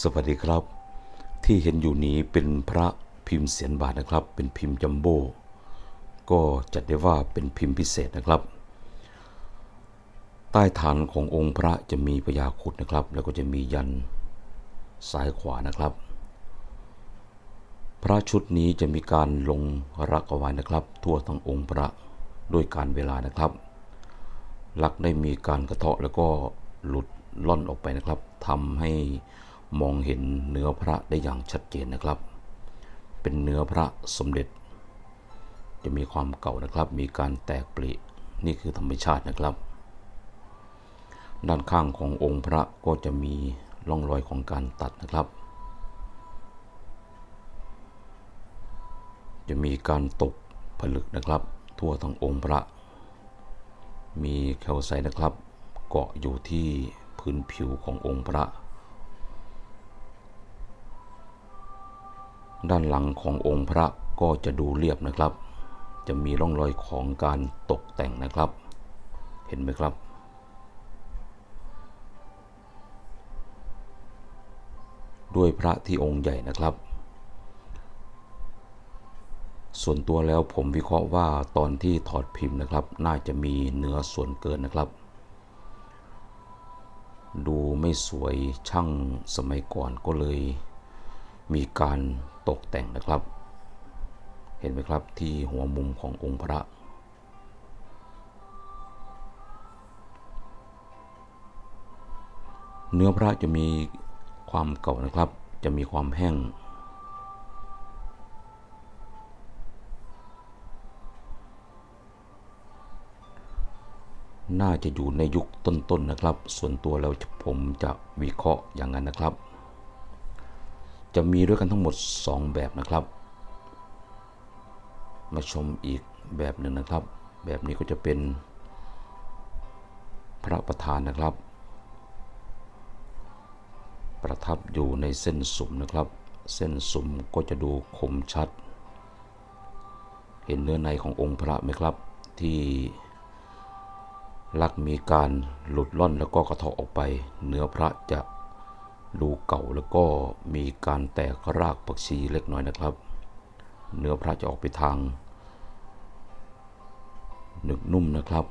สวัสดีครับ ที่เห็นอยู่นี้เป็นพระพิมพ์เสียนบาทนะครับ เป็นพิมพ์จัมโบ้ก็จัดได้ว่าเป็นพิมพ์พิเศษนะครับ ใต้ฐานขององค์พระจะมีพญาคุดนะครับ แล้วก็จะมียันซ้ายขวานะครับ พระชุดนี้จะมีการลงรักเอาไว้นะครับ ทั่วทั้งองค์พระด้วยการเวลานะครับลักได้มีการกระเทาะแล้วก็หลุดล่อนออกไปนะครับทำให้ มองเห็นเนื้อพระได้อย่างชัดเจนนะครับ เป็นเนื้อพระสมเด็จ จะมีความเก่านะครับ มีการแตกปรินี่คือธรรมชาตินะครับ ด้านข้างขององค์พระก็จะมีร่องรอยของการตัดนะครับ จะมีการตกผลึกนะครับ ทั่วทั้งองค์พระ มีแคลไซต์นะครับ เกาะอยู่ที่พื้นผิวขององค์พระ ด้านหลังขององค์พระก็จะดูเรียบนะครับ จะมีร่องรอยของการตกแต่งนะครับ เห็นไหมครับ ด้วยพระที่องค์ใหญ่นะครับ ส่วนตัวแล้วผมวิเคราะห์ว่าตอนที่ถอดพิมพ์นะครับ น่าจะมีเนื้อส่วนเกินนะครับ ดูไม่สวยช่างสมัยก่อนก็เลย มีการตกแต่งนะครับ เห็นไหมครับที่หัวมุมขององค์พระ เนื้อพระจะมีความเก่านะครับ จะมีความแห้งน่าจะอยู่ในยุคต้นๆนนะครับ ส่วนตัวแล้วผมจะวิเคราะห์อย่างนั้นนะครับ จะมีด้วยกันทั้งหมด 2 แบบนะครับ มาชมอีกแบบหนึ่งนะครับ แบบนี้ก็จะเป็นพระประธานนะครับ ประทับอยู่ในเส้นสุมนะครับ เส้นสุมก็จะดูคมชัด เห็นเนื้อในขององค์พระไหมครับ ที่ลักมีการหลุดล่อนแล้วก็กระเทาะออกไป เนื้อพระจะ ดูเก่าแล้วก็มีการแตกรากปักชีเล็กน้อยนะครับ เนื้อพระจะออกไปทางหนึกนุ่มนะครับ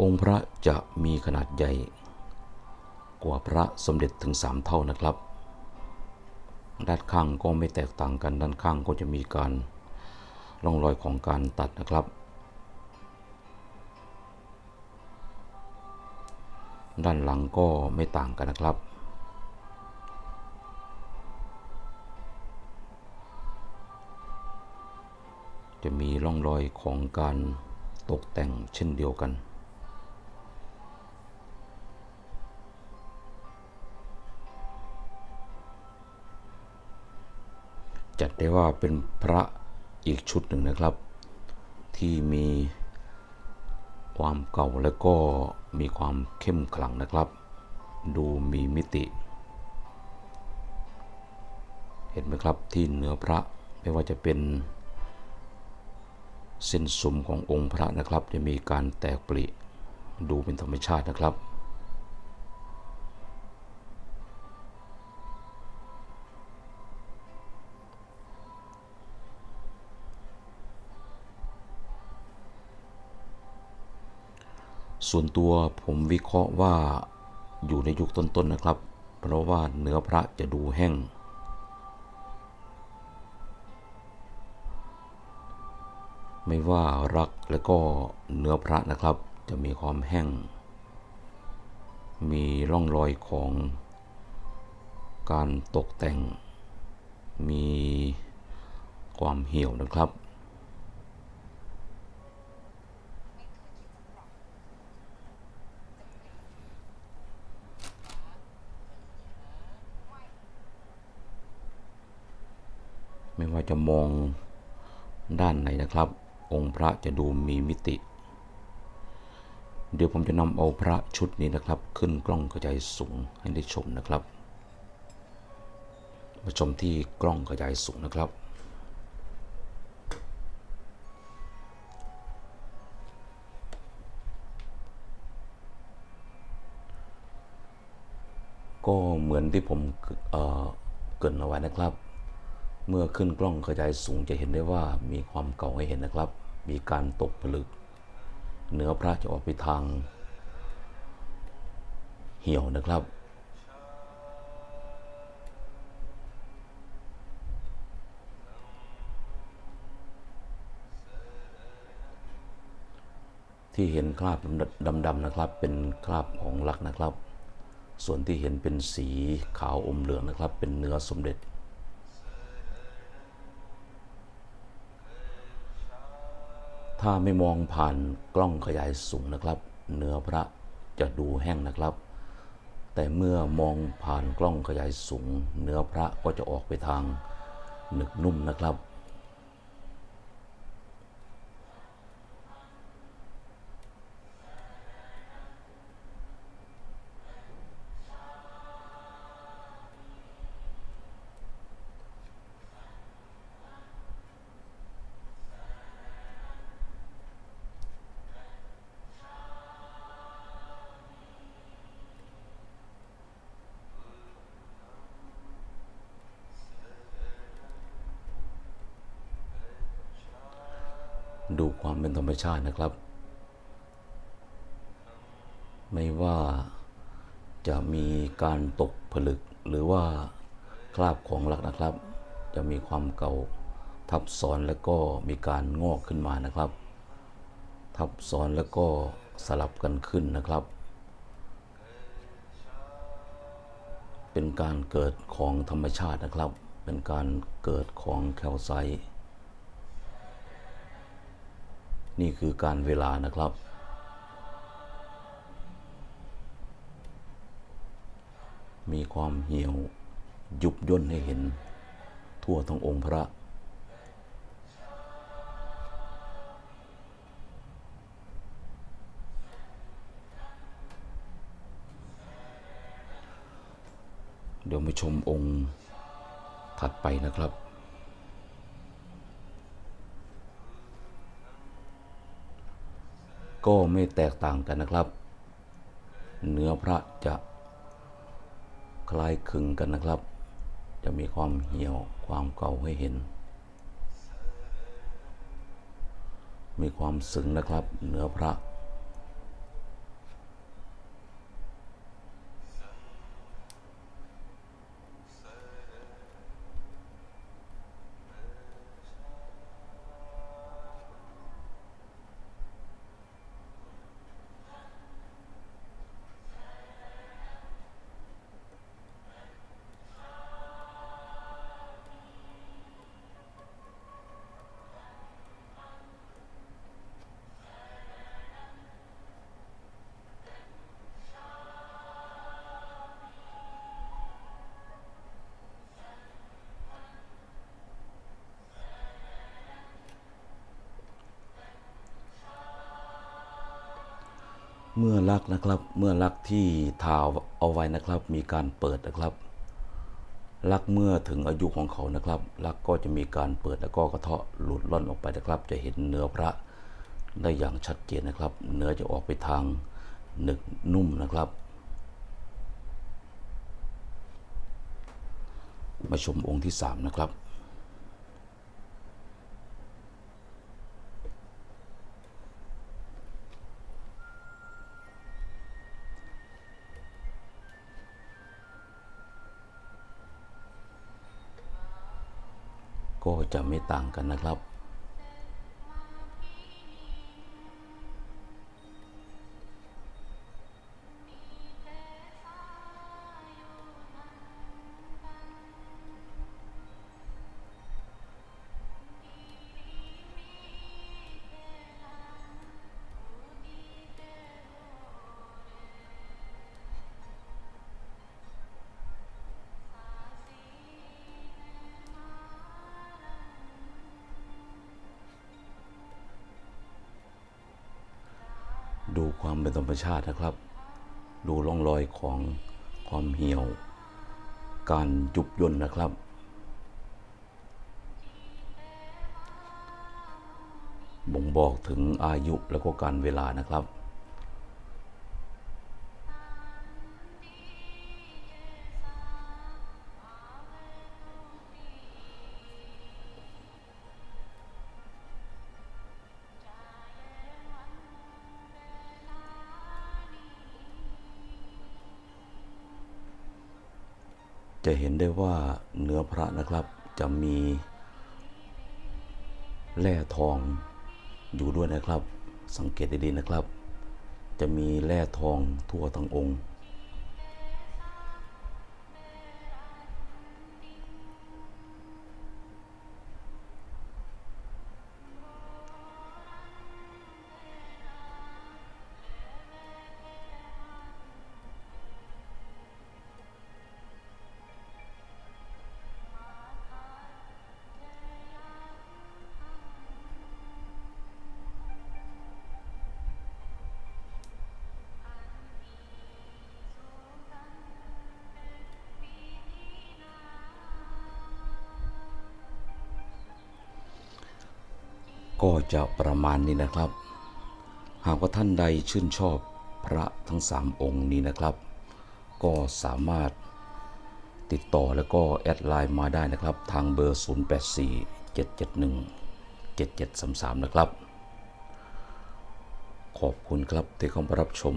องค์พระจะมีขนาดใหญ่ กว่าพระสมเด็จถึง 3 เท่านะครับ ด้านข้างก็ไม่แตกต่างกันด้านข้างก็จะมีการร่องรอยของการตัดนะครับ ด้านหลังก็ไม่ต่างกันนะครับ จะมีร่องรอยของการตกแต่งเช่นเดียวกัน จัดได้ว่าเป็นพระอีกชุดหนึ่งนะครับ ที่มี ความเก่าและก็มีความเข้มขลังนะครับ ดูมีมิติ เห็นไหมครับที่เหนือพระไม่ว่าจะเป็นเส้นสุมขององค์พระนะครับ จะมีการแตกปริดูเป็นธรรมชาตินะครับ ส่วนตัวผมวิเคราะห์ว่าอยู่ในยุคต้นๆนะครับ เพราะว่าเนื้อพระจะดูแห้ง ไม่ว่ารักและก็เนื้อพระนะครับ จะมีความแห้ง มีร่องรอยของการตกแต่ง มีความเหี่ยวนะครับ ไม่ว่าจะมองด้านไหนนะครับ องค์พระจะดูมีมิติ เดี๋ยวผมจะนำเอาพระชุดนี้นะครับ ขึ้นกล้องกระจายสูงให้ได้ชมนะครับ มาชมที่กล้องกระจายสูงนะครับก็เหมือนที่ผมเกินเอาไว้นะครับ เมื่อขึ้นกล้องขยายสูงจะเห็นได้ว่ามีความเก่าให้เห็นนะครับ มีการตกผลึก เนื้อพระจะออกไปทาง เหี่ยวนะครับ ที่เห็นคราบดำๆนะครับ เป็นคราบของลักนะครับ ส่วนที่เห็นเป็นสีขาวอมเหลืองนะครับ เป็นเนื้อสมเด็จ ถ้าไม่มองผ่านกล้องขยายสูงนะครับ เนื้อพระจะดูแห้งนะครับ แต่เมื่อมองผ่านกล้องขยายสูง เนื้อพระก็จะออกไปทางหนึกนุ่มนะครับ ดูความเป็นธรรมชาตินะครับ ไม่ว่าจะมีการตกผลึกหรือว่าคราบของหลักนะครับ จะมีความเก่าทับซ้อนแล้วก็มีการงอกขึ้นมานะครับ ทับซ้อนแล้วก็สลับกันขึ้นนะครับ เป็นการเกิดของธรรมชาตินะครับ เป็นการเกิดของแคลไซต์ นี่คือการเวลานะครับ มีความเหี่ยวยุบย่นให้เห็น ทั่วทั้งองค์พระ เดี๋ยวมาชมองค์ถัดไปนะครับ ก็ไม่แตกต่างกันนะครับ เนื้อพระจะคล้ายคลึงกันนะครับ จะมีความเหี่ยวความเก่าให้เห็น มีความสึงนะครับ เนื้อพระ มื่อลักนะครับเมื่อลักที่ทาวเอาไว้นะครับ มีการเปิดนะครับ ลักเมื่อถึงอายุของเขานะครับ ลักก็จะมีการเปิดแล้วก็กระเทาะหลุดล่อนออกไปนะครับ จะเห็นเนื้อพระได้อย่างชัดเจนนะครับ เนื้อจะออกไปทางหนึกนุ่มนะครับ มาชมองค์ที่สามนะครับ ก็จะไม่ต่างกันนะครับ ความเป็นธรรมชาตินะครับ ดูร่องรอยของความเหี่ยว การยุบย่นนะครับ บ่งบอกถึงอายุแล้วก็การเวลานะครับ จะเห็นได้ว่าเนื้อพระนะครับจะมีแร่ทองอยู่ด้วยนะครับ สังเกตดีๆนะครับ จะมีแร่ทองทั่วทั้งองค์ ก็จะประมาณนี้นะครับ หากว่าท่านใดชื่นชอบพระทั้งสามองค์นี้นะครับ ก็สามารถติดต่อแล้วก็แอดไลน์มาได้นะครับ ทางเบอร์ 084 771 7733 นะครับ ขอบคุณครับที่เข้ามารับชม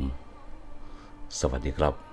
สวัสดีครับ